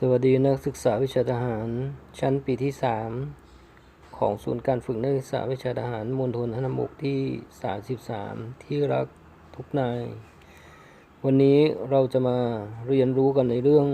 สวัสดีนักศึกษาวิชาทหารชั้นปีที่ 3 ของศูนย์การฝึกนักศึกษาวิชาทหารมณฑลทหารบกที่ 33 ที่รักทุกนาย วันนี้เราจะมาเรียนรู้กันในเรื่อง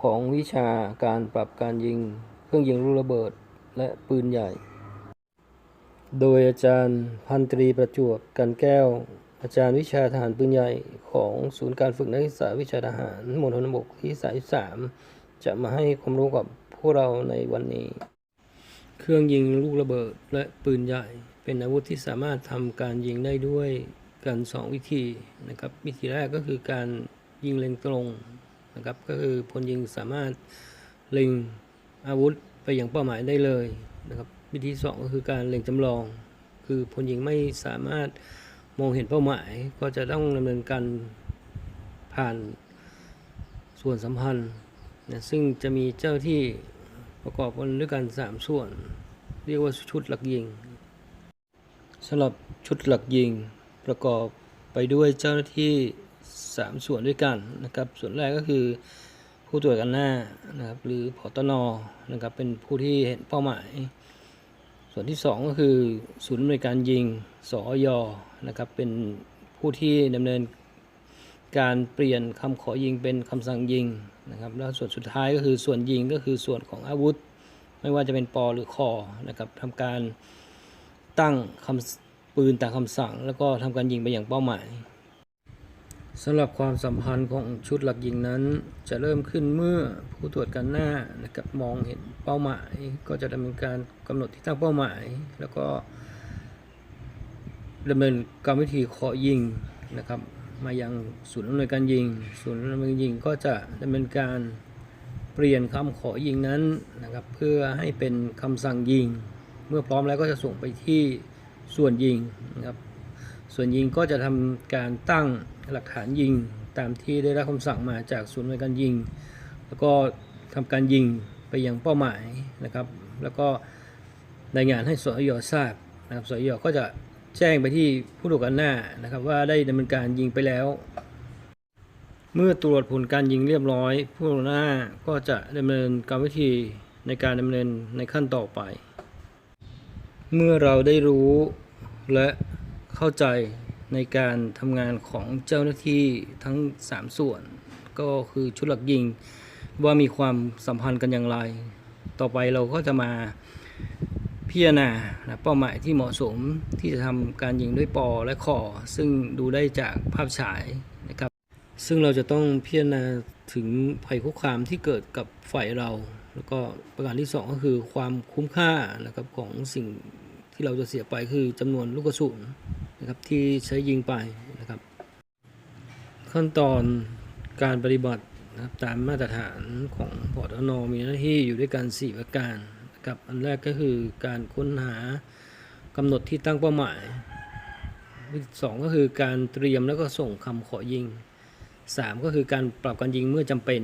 ของวิชาการปรับการยิง เครื่องยิงลูกระเบิดและปืนใหญ่ โดยอาจารย์พันตรีประจวบกันแก้ว อาจารย์วิชาทหารปืนใหญ่ของศูนย์การฝึกนักศึกษาวิชาทหารมณฑลทหารบกที่ 33 จะมาให้ความรู้กับพวกเราในวันนี้ เครื่องยิงลูกระเบิดและปืนใหญ่ เป็นอาวุธที่สามารถทำการยิงได้ด้วยกันสองวิธีนะครับ วิธีแรกก็คือการยิงเล็งตรงนะครับ ก็คือพลยิงสามารถเล็งอาวุธไปอยังเป้าหมายได้เลยนะครับ วิธีสองก็คือการเล็งจำลอง คือพลยิงไม่สามารถมองเห็นเป้าหมายก็จะต้องดำเนินการผ่านส่วนสัมพันธ์ นะซึ่งจะมีเจ้าที่ประกอบกันด้วยกันสามส่วน เรียกว่าชุดหลักยิงสำหรับชุดหลักยิงประกอบไปด้วยเจ้าหน้าที่สามส่วนด้วยกันนะครับ ส่วนแรกก็คือผู้ตรวจการหน้านะครับหรือผอตนนะครับเป็นผู้ที่เห็นเป้าหมาย ส่วนที่สองก็คือศูนย์อำนวยการยิงสอยนะครับเป็นผู้ที่ดำเนินการเปลี่ยนคำขอยิงเป็นคำสั่งยิง นะครับแล้วส่วนสุดท้ายก็คือส่วนยิงก็คือส่วนของอาวุธ ไม่ว่าจะเป็นปอหรือคอนะครับทำการตั้งคำปืนตามคำสั่ง แล้วก็ทำการยิงไปอย่างเป้าหมายสำหรับความสัมพันธ์ของชุดหลักยิงนั้น จะเริ่มขึ้นเมื่อผู้ตรวจการหน้านะครับมองเห็นเป้าหมาย ก็จะดำเนินการกำหนดที่ตั้งเป้าหมาย แล้วก็ดำเนินกรรมวิธีเคาะยิงนะครับ มายังศูนย์อำนวยการยิง ศูนย์อำนวยการยิงก็จะดำเนินการเปลี่ยนคำขอยิงนั้นนะครับเพื่อให้เป็นคำสั่งยิง เมื่อพร้อมแล้วก็จะส่งไปที่ส่วนยิงนะครับส่วนยิงก็จะทำการตั้งหลักฐานยิงตามที่ได้รับคำสั่งมาจากศูนย์อำนวยการยิง แล้วก็ทำการยิงไปยังเป้าหมายนะครับ แล้วก็รายงานให้สอยทราบนะครับสอยก็จะ แจ้งไปที่ผู้ตรวจการหน้านะครับ ว่าได้ดำเนินการยิงไปแล้ว เมื่อตรวจผลการยิงเรียบร้อย ผู้ตรวจหน้าก็จะดำเนินกรรวิธีในการดำเนินในขั้นต่อไป เมื่อเราได้รู้และเข้าใจในการทำงานของเจ้าหน้าที่ทั้ง 3 ส่วน ก็คือชุดหลักยิงว่ามีความสัมพันธ์กันอย่างไร ต่อไปเราก็จะมา พิจารณาเป้าหมายที่เหมาะสมที่จะทำการยิงด้วยปอและคอซึ่งดูได้จากภาพฉายนะครับ ซึ่งเราจะต้องพิจารณาถึงภัยคุกคามที่เกิดกับฝ่ายเรา แล้วก็ประการที่สองก็คือความคุ้มค่านะครับของสิ่งที่เราจะเสียไปคือจำนวนลูกกระสุนนะครับที่ใช้ยิงไปนะครับ ขั้นตอนการปฏิบัตินะครับตามมาตรฐานของพอทนมีหน้าที่อยู่ด้วยกัน 4 ประการ นะครับอันแรกก็คือการค้นหากำหนดที่ตั้งเป้าหมายสองก็คือการเตรียมแล้วก็ส่งคำขอยิง3ก็คือการปรับการยิงเมื่อจำเป็น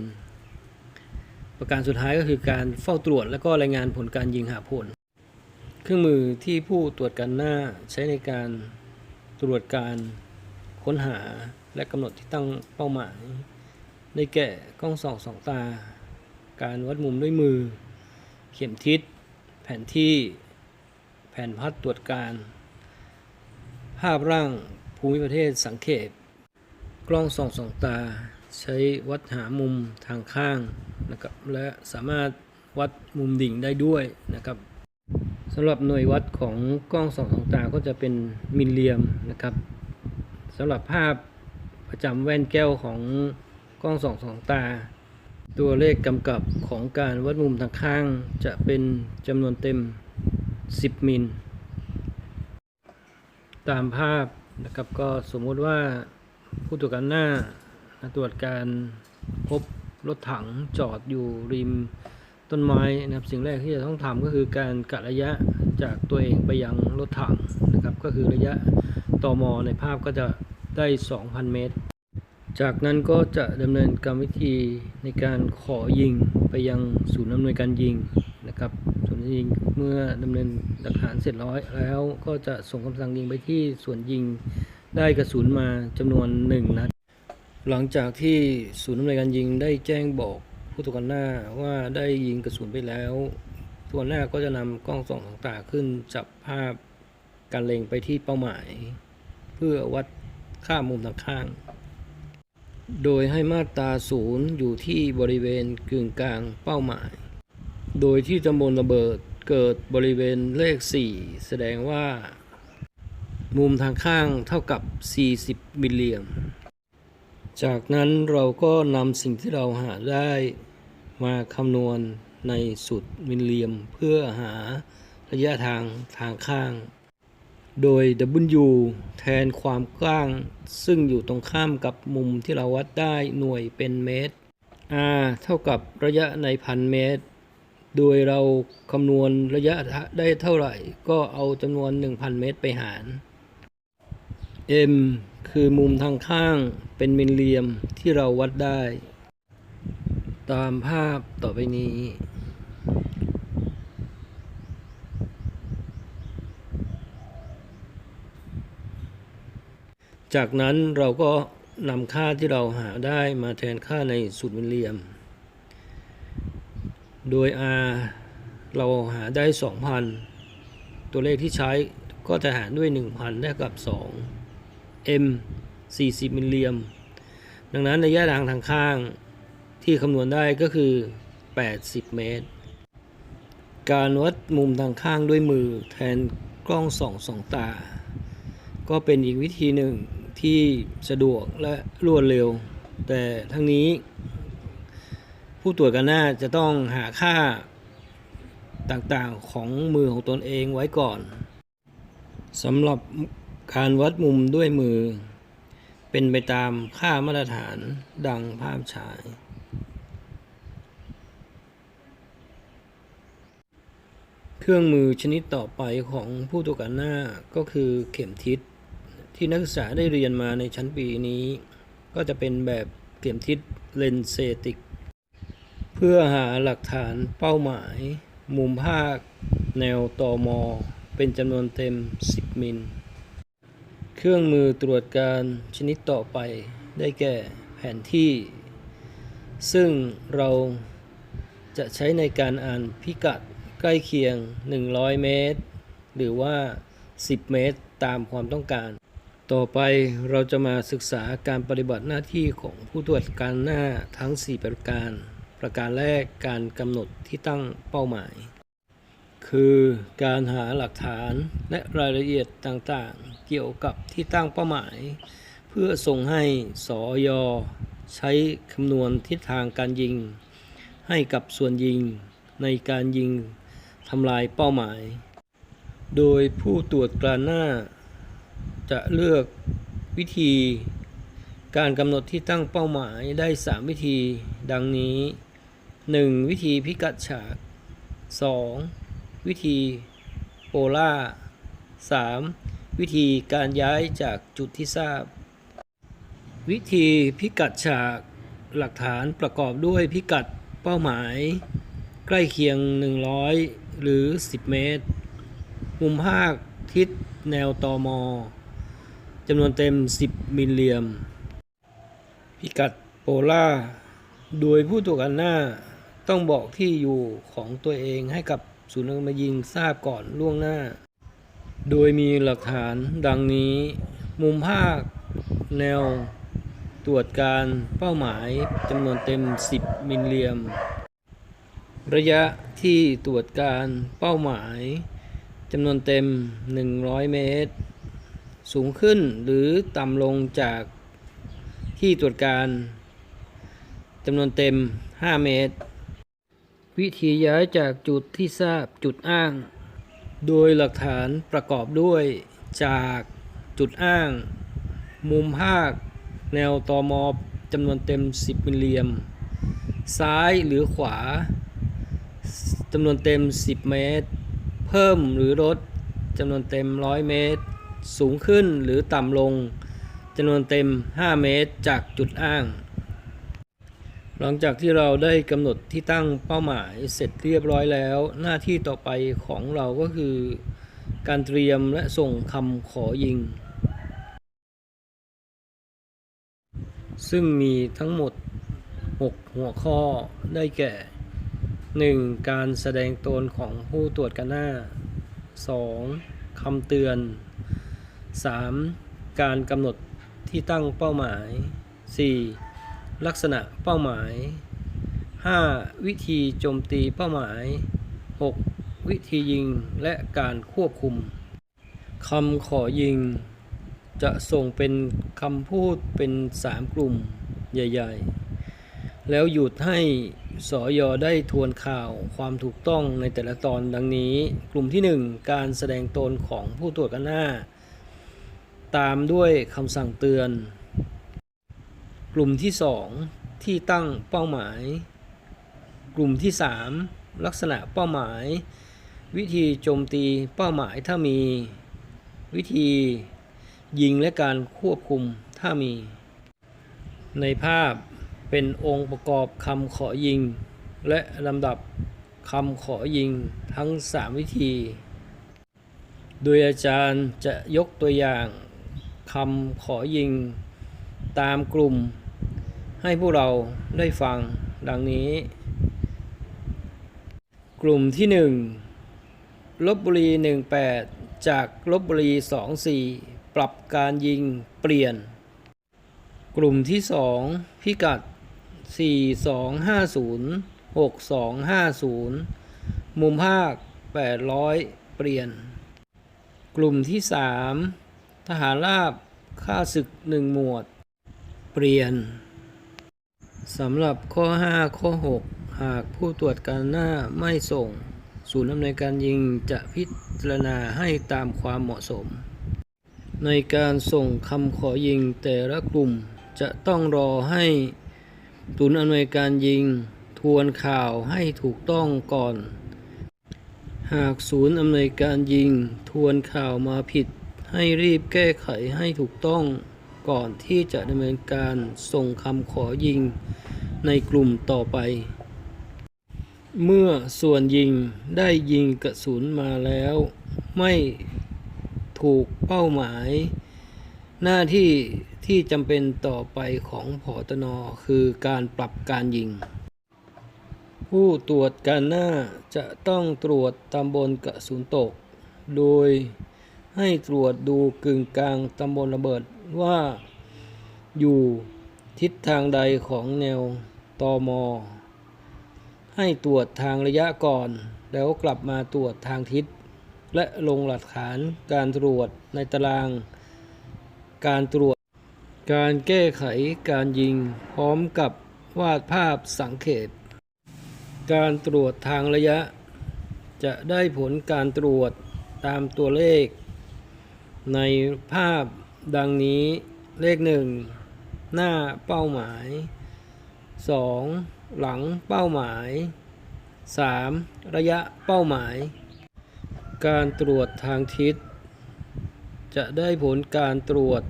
ประการสุดท้ายก็คือการเฝ้าตรวจและก็รายงานผลการยิงหาผล เครื่องมือที่ผู้ตรวจการหน้าใช้ในการตรวจการค้นหาและกำหนดที่ตั้งเป้าหมายได้แก่กล้องส่องสองตา การวัดมุมด้วยมือ เข็มทิศ แผนที่ แผนพัดตรวจการ ภาพร่างภูมิประเทศสังเขปกล้องส่องสองตา ใช้วัดหามุมทางข้างนะครับ และสามารถวัดมุมดิ่งได้ด้วยนะครับสำหรับหน่วยวัดของกล้องส่องสองตาก็จะเป็นมิลเลียมนะครับสำหรับภาพประจำแว่นแก้วของกล้องส่องสองตา ตัวเลขกำกับของการวัดมุมทางข้างจะเป็นจำนวนเต็ม 10 มิล ตามภาพนะครับก็สมมติว่าผู้ตรวจการหน้าตรวจการพบรถถังจอดอยู่ริมต้นไม้นะครับสิ่งแรกที่จะต้องทำก็คือการกะระยะจากตัวเองไปยังรถถังนะครับก็คือระยะต่อมอในภาพก็จะได้ 2,000 เมตร จากนั้นก็จะดำเนินกรรมวิธีในการขอยิงไปยังศูนย์อำนวยการยิงนะครับศูนย์ยิงเมื่อดำเนินหลักฐานเสร็จร้อยแล้วก็จะส่งคำสั่งยิงไปที่ส่วนยิงได้กระสุนมาจำนวนหนึ่งนัด หลังจากที่ศูนย์อำนวยการยิงได้แจ้งบอกผู้ตรวจการหน้าว่าได้ยิงกระสุนไปแล้วตัวหน้าก็จะนำกล้องส่องต่างๆขึ้นจับภาพการเล็งไปที่เป้าหมาย เพื่อวัดค่ามุมทางข้าง โดยให้มาตราศูนย์อยู่ที่บริเวณกึ่งกลางเป้าหมาย โดยที่จำนวนระเบิดเกิดบริเวณเลข 4 แสดงว่า มุมทางข้างเท่ากับ 40 มิลเลียม จากนั้นเราก็นำสิ่งที่เราหาได้มาคำนวณในสูตรมิลเลียมเพื่อหาระยะทางทางข้าง โดย W แทนความกว้าง ซึ่งอยู่ตรงข้ามกับมุมที่เราวัดได้หน่วยเป็นเมตร R เท่ากับระยะในพันเมตร โดยเราคำนวณระยะได้เท่าไหร่ ก็เอาจำนวน 1,000 เมตรไปหาร M คือมุมทางข้างเป็นมิลเลียมที่เราวัดได้ ตามภาพต่อไปนี้ จากนั้นเราก็นำค่าที่เราหาได้มาแทนค่าในสูตรมิลเลียม โดย R เราหาได้ 2,000 ตัวเลขที่ใช้ก็จะหารด้วย 1,000ได้กับ 2 M 40 มิลเลียม ดังนั้นระยะทางทางข้างที่คำนวณได้ก็คือ 80 เมตร การวัดมุมทางข้างด้วยมือแทนกล้องส่องสองตา ก็เป็นอีกวิธีหนึ่ง ที่สะดวกและรวดเร็ว แต่ทั้งนี้ ผู้ตรวจการหน้าจะต้องหาค่าต่างๆของมือของตนเองไว้ก่อนสำหรับการวัดมุมด้วยมือ เป็นไปตามค่ามาตรฐานดังภาพฉาย เครื่องมือชนิดต่อไปของผู้ตรวจการหน้าก็คือเข็มทิศ ที่นักศึกษาได้เรียนมาในชั้นปีนี้ ก็จะเป็นแบบเข็มทิศเลนเซติก เพื่อหาหลักฐานเป้าหมาย มุมภาค แนวตอมอ เป็นจำนวนเต็ม 10 มิล เครื่องมือตรวจการชนิดต่อไปได้แก่แผนที่ ซึ่งเราจะใช้ในการอ่านพิกัดใกล้เคียง 100 เมตร หรือว่า 10 เมตรตามความต้องการ ต่อไปเราจะมาศึกษาการปฏิบัติหน้าที่ของผู้ตรวจการหน้าทั้ง 4 ประการ ประการแรกการกำหนดที่ตั้งเป้าหมาย คือการหาหลักฐานและรายละเอียดต่างๆ เกี่ยวกับที่ตั้งเป้าหมาย เพื่อส่งให้สอยใช้คำนวณทิศทางการยิง ให้กับส่วนยิงในการยิงทำลายเป้าหมาย โดยผู้ตรวจการหน้า จะเลือกวิธีการกำหนดที่ตั้งเป้าหมายได้ 3 วิธีดังนี้ 1. วิธีพิกัดฉาก 2. วิธีโปล่า 3. วิธีการย้ายจากจุดที่ทราบ วิธีพิกัดฉากหลักฐานประกอบด้วยพิกัดเป้าหมาย ใกล้เคียง 100 หรือ 10 เมตร มุมภาคทิศแนวตอมอ จำนวนเต็ม 10 มิลเลียมพิกัดโปล่าโดยผู้ตรวจการหน้าต้องบอกที่อยู่ของตัวเองให้กับศูนย์มายิงทราบก่อนล่วงหน้า โดยมีหลักฐานดังนี้ มุมภาค แนว ตรวจการเป้าหมายจำนวนเต็ม 10 มิลเลียมระยะที่ตรวจการเป้าหมายจำนวนเต็ม 100 เมตร สูงขึ้นหรือต่ำลงจากที่ตรวจการจำนวนเต็ม 5 เมตร วิธีย้ายจากจุดที่ทราบจุดอ้าง โดยหลักฐานประกอบด้วยจากจุดอ้าง มุมภาค แนวตอมอจำนวนเต็ม 10มิลเลียมซ้ายหรือขวาจำนวนเต็ม 10 เมตร เพิ่มหรือลดจำนวนเต็ม 100 เมตร สูงขึ้นหรือต่ำลงจำนวนเต็ม 5 เมตรจากจุดอ้าง หลังจากที่เราได้กำหนดที่ตั้งเป้าหมายเสร็จเรียบร้อยแล้ว หน้าที่ต่อไปของเราก็คือ การเตรียมและส่งคำขอยิง ซึ่งมีทั้งหมด 6 หัวข้อได้แก่ 1. การแสดงตนของผู้ตรวจกันหน้า 2. คำเตือน 3. การกำหนดที่ตั้งเป้าหมาย 4. ลักษณะเป้าหมาย 5. วิธีโจมตีเป้าหมาย 6. วิธียิงและการควบคุมคำขอยิง จะส่งเป็นคำพูดเป็น 3 กลุ่มใหญ่ ๆ แล้วหยุดให้สอยอได้ทวนข่าวความถูกต้องในแต่ละตอนดังนี้ กลุ่มที่ 1 การแสดงตนของผู้ตรวจกันหน้า ตามด้วยคำสั่งเตือน กลุ่มที่ 2 ที่ตั้งเป้าหมาย กลุ่มที่ 3 ลักษณะเป้าหมาย วิธีโจมตีเป้าหมายถ้ามี วิธียิงและการควบคุมถ้ามี ในภาพเป็นองค์ประกอบคำขอยิง และลำดับคำขอยิงทั้ง 3 วิธี โดยอาจารย์จะยกตัวอย่าง คำขอยิง ตามกลุ่ม ให้พวกเราได้ฟังดังนี้ กลุ่มที่ 1ลบบุรี 18 จากลบบุรี 24 ปรับการยิงเปลี่ยน กลุ่มที่ 2 พิกัด 4250 6250 มุมภาค 800 เปลี่ยน กลุ่มที่ 3 ทหารราบค่าศึก1หมวด เปลี่ยนสำหรับข้อ 5 ข้อ 6 หากผู้ตรวจการหน้าไม่ส่ง ศูนย์อำนวยการยิงจะพิจารณาให้ตามความเหมาะสม ในการส่งคำขอยิงแต่ละกลุ่มจะต้องรอให้ศูนย์อำนวยการยิงทวนข่าวให้ถูกต้องก่อน หากศูนย์อำนวยการยิงทวนข่าวมาผิด ให้รีบแก้ไขให้ถูกต้องก่อนที่จะดำเนินการส่งคำขอยิงในกลุ่มต่อไป เมื่อส่วนยิงได้ยิงกระสุนมาแล้ว ไม่ถูกเป้าหมาย หน้าที่ที่จำเป็นต่อไปของพอตนคือการปรับการยิง ผู้ตรวจการหน้าจะต้องตรวจตำบลกระสุนตก โดย ให้ตรวจดูกึ่งกลางตำบลระเบิดว่าอยู่ทิศทางใดของแนวตอมอให้ตรวจทางระยะก่อน แล้วกลับมาตรวจทางทิศ และลงหลักฐานการตรวจในตาราง การตรวจ การแก้ไขการยิงพร้อมกับวาดภาพสังเขปการตรวจทางระยะ จะได้ผลการตรวจตามตัวเลข ในภาพดังนี้เลขหนึ่งหน้าเป้าหมาย 2. หลังเป้าหมาย 3. ระยะเป้าหมาย การตรวจทางทิศ จะได้ผลการตรวจ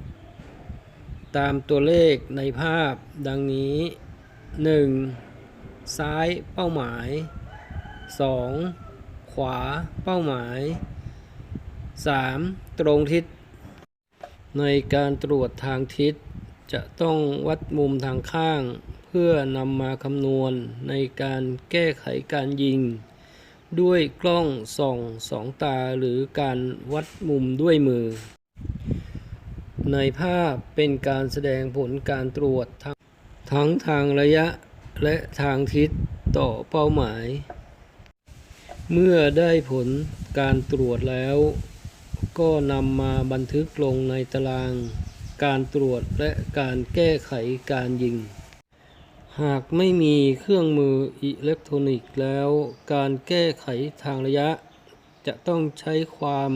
ตามตัวเลขในภาพดังนี้ 1. ซ้ายเป้าหมาย 2. ขวาเป้าหมาย 3. ตรงทิศ ในการตรวจทางทิศ จะต้องวัดมุมทางข้าง เพื่อนำมาคำนวณในการแก้ไขการยิง ด้วยกล้องส่องสองตาหรือการวัดมุมด้วยมือ ในภาพเป็นการแสดงผลการตรวจทั้งทั้งทางระยะและทางทิศต่อเป้าหมาย เมื่อได้ผลการตรวจแล้ว ก็นำมาบันทึกลงในตารางการตรวจและการแก้ไขการยิง หากไม่มีเครื่องมืออิเล็กทรอนิกส์แล้ว การแก้ไขทางระยะ จะต้องใช้ความ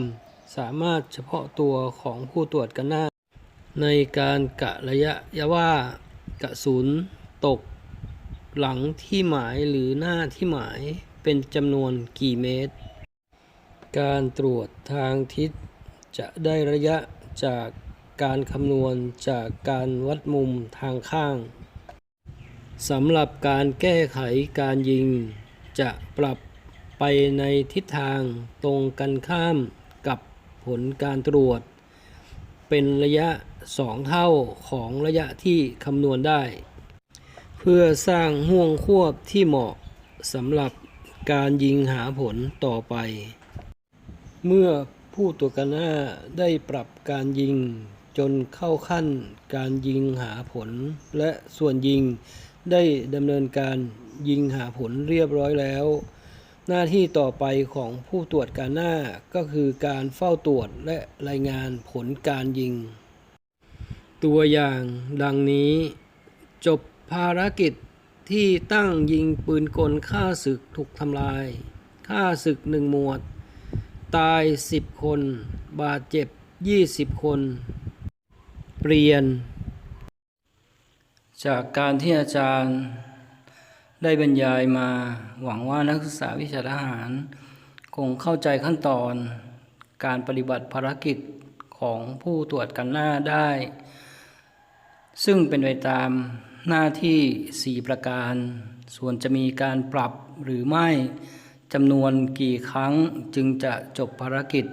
สามารถเฉพาะตัวของผู้ตรวจกันหน้า ในการกะระยะยะว่ากระสุนตก หลังที่หมายหรือหน้าที่หมายเป็นจำนวนกี่เมตร การตรวจทางทิศจะได้ระยะจากการคำนวณจากการวัดมุมทางข้าง สำหรับการแก้ไขการยิง จะปรับไปในทิศทางตรงกันข้ามกับผลการตรวจ เป็นระยะ 2 เท่าของระยะที่คำนวณได้ผพื่อสร้างห่วงควบที่เหมาะสำหรับการยิงหาผลต่อไป เมื่อผู้ตรวจการหน้าได้ปรับการยิง จนเข้าขั้นการยิงหาผล และส่วนยิงได้ดำเนินการยิงหาผลเรียบร้อยแล้ว หน้าที่ต่อไปของผู้ตรวจการหน้าก็คือการเฝ้าตรวจและรายงานผลการยิง ตัวอย่างดังนี้ จบภารกิจที่ตั้งยิงปืนกลฆ่าศึกถูกทำลายฆ่าศึกหนึ่งหมวด ตาย 10 คน บาดเจ็บ 20 คน เปลี่ยน จากการที่อาจารย์ได้บรรยายมาหวังว่านักศึกษาวิชาทหาร คงเข้าใจขั้นตอน การปฏิบัติภารกิจของผู้ตรวจกันหน้าได้ ซึ่งเป็นไปตามหน้าที่ 4 ประการ ส่วนจะมีการปรับหรือไม่ จำนวนกี่ครั้งจึงจะจบภารกิจ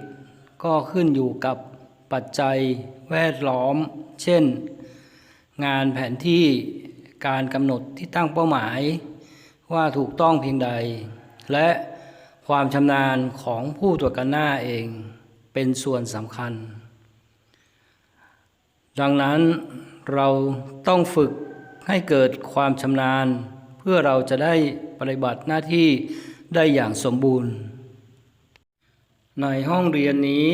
ก็ขึ้นอยู่กับปัจจัยแวดล้อม เช่น งานแผนที่การกำหนดที่ตั้งเป้าหมาย ว่าถูกต้องเพียงใด และความชำนาญของผู้ตรวจการหน้าเองเป็นส่วนสำคัญ ดังนั้นเราต้องฝึกให้เกิดความชำนาญ เพื่อเราจะได้ปฏิบัติหน้าที่ ได้อย่างสมบูรณ์ ในห้องเรียนนี้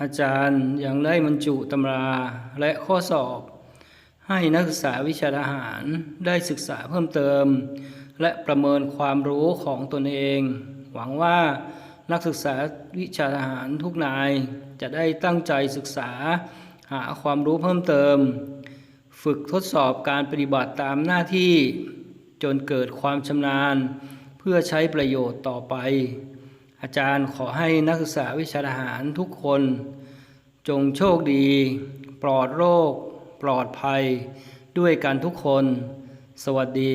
อาจารย์ยังได้บรรจุตำราและข้อสอบ ให้นักศึกษาวิชาทหารได้ศึกษาเพิ่มเติม และประเมินความรู้ของตนเอง หวังว่านักศึกษาวิชาทหารทุกนายจะได้ตั้งใจศึกษาหาความรู้เพิ่มเติม ฝึกทดสอบการปฏิบัติตามหน้าที่ จนเกิดความชำนาญ พื่อใช้ประโยชน์ต่อไป อาจารย์ขอให้นักศึกษาวิชาทหารทุกคน จงโชคดี ปลอดโรค ปลอดภัย ด้วยกันทุกคน สวัสดี